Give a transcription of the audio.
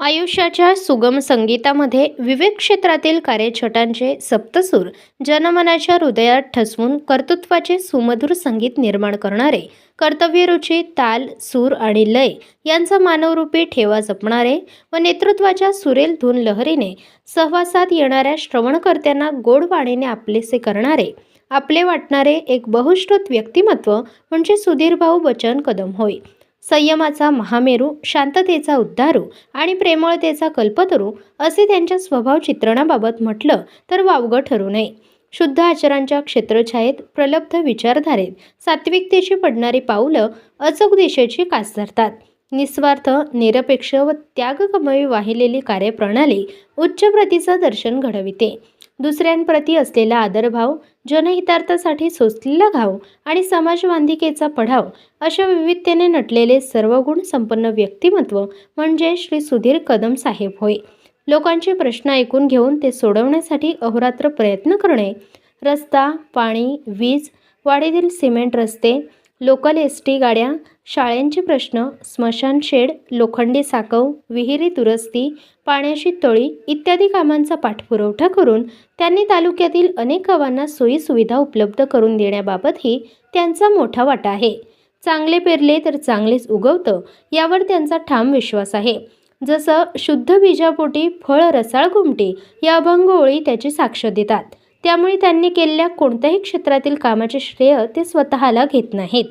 आयुष्याच्या सुगम संगीतामध्ये विवेक क्षेत्रातील कार्यछटांचे सप्तसूर जनमनाच्या हृदयात ठसवून कर्तृत्वाचे सुमधुर संगीत निर्माण करणारे कर्तव्यरुची ताल सूर आणि लय यांचा मानवरूपी ठेवा जपणारे व नेतृत्वाच्या सुरेल धून लहरीने सहवासात येणाऱ्या श्रवणकर्त्यांना गोडवाणीने आपलेसे करणारे आपले वाटणारे एक बहुश्रुत व्यक्तिमत्व म्हणजे सुधीरभाऊ बच्चन कदम होय. संयमाचा महामेरू शांततेचा उद्धारू आणि प्रेमळतेचा कल्पतरू असे त्यांच्या स्वभाव चित्रणाबाबत म्हटलं तर वावगं ठरू नये. शुद्ध आचरांच्या क्षेत्रछायेत प्रलब्ध विचारधारेत सात्विकतेची पडणारी पाऊलं अचूक दिशेची कास धरतात. निस्वार्थ निरपेक्ष व त्यागकमयी वाहिलेली कार्यप्रणाली उच्च प्रतीचं दर्शन घडविते. दुसऱ्यांप्रती असलेला आदरभाव जनहितार्थासाठी सोसलेला घाव आणि समाजबांधिकेचा पढाव अशा विविधतेने नटलेले सर्व गुण संपन्न व्यक्तिमत्व म्हणजे श्री सुधीर कदम साहेब होय. लोकांचे प्रश्न ऐकून घेऊन ते सोडवण्यासाठी अहोरात्र प्रयत्न करणे रस्ता पाणी वीज वाडीतील सिमेंट रस्ते लोकल एस टी गाड्या शाळेंचे प्रश्न स्मशान शेड लोखंडी साकव विहिरी दुरस्ती पाण्याची तळी इत्यादी कामांचा पाठपुरवठा करून त्यांनी तालुक्यातील अनेक गावांना सोयीसुविधा उपलब्ध करून देण्याबाबतही त्यांचा मोठा वाटा आहे. चांगले पेरले तर चांगलेच उगवतं यावर त्यांचा ठाम विश्वास आहे. जसं शुद्ध बीजापोटी फळ रसाळ घुमटे या अभंग ओळी त्याची साक्ष देतात. त्यामुळे त्यांनी केलेल्या कोणत्याही क्षेत्रातील कामाचे श्रेय ते स्वतःला घेत नाहीत.